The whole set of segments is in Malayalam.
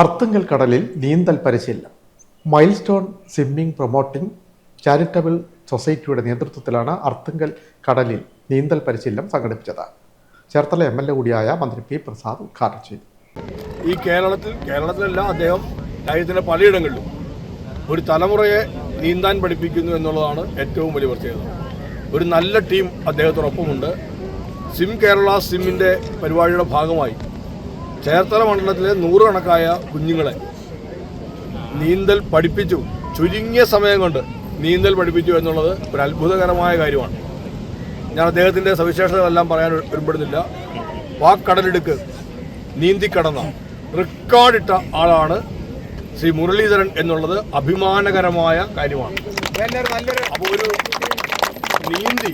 അർത്തുങ്കൽ കടലിൽ നീന്തൽ പരിശീലനം. Milestone swimming promoting charitable സൊസൈറ്റിയുടെ നേതൃത്വത്തിലാണ് അർത്തുങ്കൽ കടലിൽ നീന്തൽ പരിശീലനം സംഘടിപ്പിച്ചത്. ചേർത്തല എം എൽ എ കൂടിയായ മന്ത്രി പി പ്രസാദ് ഉദ്ഘാടനം ചെയ്തു. ഈ കേരളത്തിൽ കേരളത്തിലല്ല അദ്ദേഹം രാജ്യത്തിന്റെ പലയിടങ്ങളിലും ഒരു തലമുറയെ നീന്താൻ പഠിപ്പിക്കുന്നു എന്നുള്ളതാണ് ഏറ്റവും വലിയ പ്രത്യേകത. ഒരു നല്ല ടീം അദ്ദേഹത്തോടൊപ്പമുണ്ട്. സിം കേരള സിമ്മിന്റെ പരിപാടിയുടെ ഭാഗമായി ചേർത്തല മണ്ഡലത്തിലെ നൂറുകണക്കായ കുഞ്ഞുങ്ങളെ നീന്തൽ പഠിപ്പിച്ചു. ചുരുങ്ങിയ സമയം കൊണ്ട് നീന്തൽ പഠിപ്പിച്ചു എന്നുള്ളത് ഒരു അത്ഭുതകരമായ കാര്യമാണ്. ഞാൻ അദ്ദേഹത്തിന്റെ സവിശേഷതകളെല്ലാം പറയാൻ ഒരുപെടുന്നില്ല. വാക്കടലെടുക്ക് നീന്തിക്കടന്ന റെക്കോർഡിട്ട ആളാണ് ശ്രീ മുരളീധരൻ എന്നുള്ളത് അഭിമാനകരമായ കാര്യമാണ്. അപ്പോൾ ഒരു നീന്തി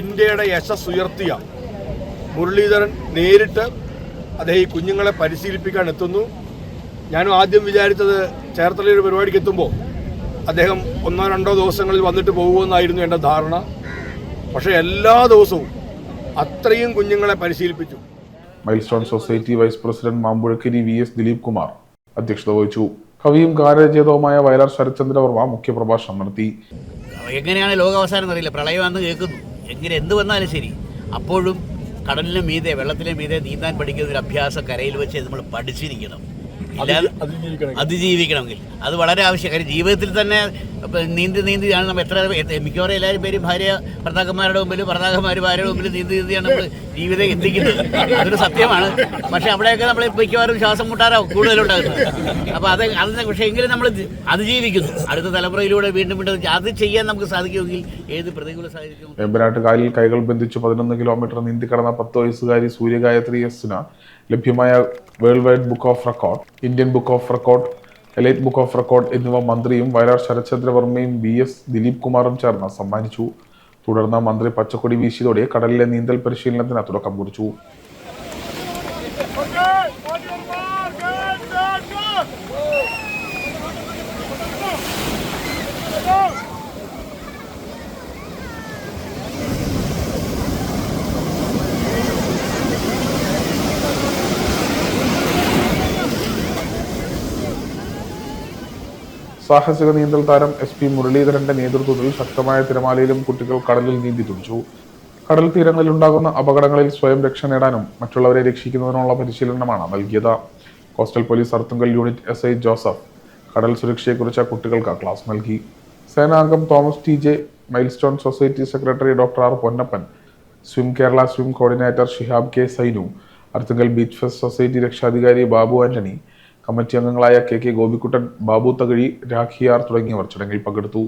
ഇന്ത്യയുടെ യശസ് ഉയർത്തിയ മുരളീധരൻ നേരിട്ട് അദ്ദേഹം ഈ കുഞ്ഞുങ്ങളെ പരിശീലിപ്പിക്കാൻ എത്തുന്നു. ഞാനും ആദ്യം വിചാരിച്ചത് ചേർത്തലയൊരു പരിപാടിക്ക് എത്തുമ്പോൾ അദ്ദേഹം ഒന്നോ രണ്ടോ ദിവസങ്ങളിൽ വന്നിട്ട് പോകുമെന്നായിരുന്നു എന്റെ ധാരണ. പക്ഷേ എല്ലാ ദിവസവും അത്രയും കുഞ്ഞുങ്ങളെ പരിശീലിപ്പിച്ചു. Milestone society vice president Mampuzhakkari V S Dileep Kumar അധ്യക്ഷത വഹിച്ചു. കവിയും ഗാനരചയിതാവുമായ വയലാർ ശരത്ചന്ദ്രവർമ്മ മുഖ്യപ്രഭാഷണം നടത്തി. എങ്ങനെയാണ് ലോകാവസാനം എന്നറിയില്ല. എന്ന് കേൾക്കുന്നു. എങ്ങനെ എന്ത് വന്നാലും ശരി. അപ്പോഴും കടലിന് മീതെ വെള്ളത്തിലെ മീതെ നീന്താൻ പഠിക്കുന്ന ഒരു അഭ്യാസം കരയിൽ വെച്ച് നമ്മൾ പഠിച്ചിരിക്കണം. അതിജീവിക്കണമെങ്കിൽ അത് വളരെ ആവശ്യം. കാര്യം ജീവിതത്തിൽ തന്നെ നീന്തി നീന്തിയാണ് നമ്മൾ എത്ര എത്ര- മിക്കവാറും എല്ലാവരും പേരും ഭാര്യ ഭർത്താക്കന്മാരുടെ മുമ്പിൽ ഭർത്താക്കന്മാർ ഭാര്യയുടെ മുമ്പിൽ നീന്തി നീന്തിയാണ് നമ്മൾ ജീവിതം എത്തിക്കുന്നത്. അതൊരു സത്യമാണ്. പക്ഷെ അവിടെയൊക്കെ നമ്മൾ മിക്കവാറും ശ്വാസം മുട്ടാറോ കൂടുതലുണ്ടാകുന്നത്. അപ്പോൾ അത് അതിനെ പക്ഷേ എങ്കിലും നമ്മൾ അതിജീവിക്കുന്നു അടുത്ത തലമുറയിലൂടെ വീണ്ടും വീണ്ടും അത് ചെയ്യാൻ നമുക്ക് സാധിക്കുമെങ്കിൽ ഏത് പ്രതികൂല സാഹചര്യം വേമ്പനാട്ട് കാലിൽ കൈകൾ ബന്ധിച്ച് പതിനൊന്ന് കിലോമീറ്റർ നീന്തി കടന്ന പത്ത് വയസ്സുകാരി സൂര്യഗായത്രി എസിന് ലഭ്യമായ world wide book of record Indian book of record elite book of record എന്നിവ മന്ത്രിയും വയലാർ ശരത്ചന്ദ്രവർമ്മയും വി എസ് ദിലീപ് കുമാറും ചേർന്ന് സമ്മാനിച്ചു. തുടർന്ന് മന്ത്രി പച്ചക്കൊടി വീശിയതോടെ കടലിലെ നീന്തൽ പരിശീലനത്തിന് തുടക്കം കുറിച്ചു. സാഹസിക നീന്തൽ താരം എസ് പി മുരളീധരന്റെ നേതൃത്വത്തിൽ ശക്തമായ തിരമാലയിലും കുട്ടികൾ കടലിൽ നീന്തി തുടിച്ചു. കടൽ തീരങ്ങളിൽ ഉണ്ടാകുന്ന അപകടങ്ങളിൽ സ്വയം രക്ഷ നേടാനും മറ്റുള്ളവരെ രക്ഷിക്കുന്നതിനുള്ള പരിശീലനമാണ് നൽകിയത്. Coastal police Arthunkal unit S I Joseph കടൽ സുരക്ഷയെക്കുറിച്ച് കുട്ടികൾക്ക് ക്ലാസ് നൽകി. സേനാംഗം Thomas T J milestone society secretary doctor R Ponnappan swim Kerala swim coordinator Shihab K Sainu Arthunkal beach fest society രക്ഷാധികാരി ബാബു ആന്റണി കമ്മിറ്റി അംഗങ്ങളായ കെ കെ ഗോപിക്കുട്ടൻ ബാബു തകഴി രാഖിയാർ തുടങ്ങിയവർ ചടങ്ങിൽ പങ്കെടുത്തു.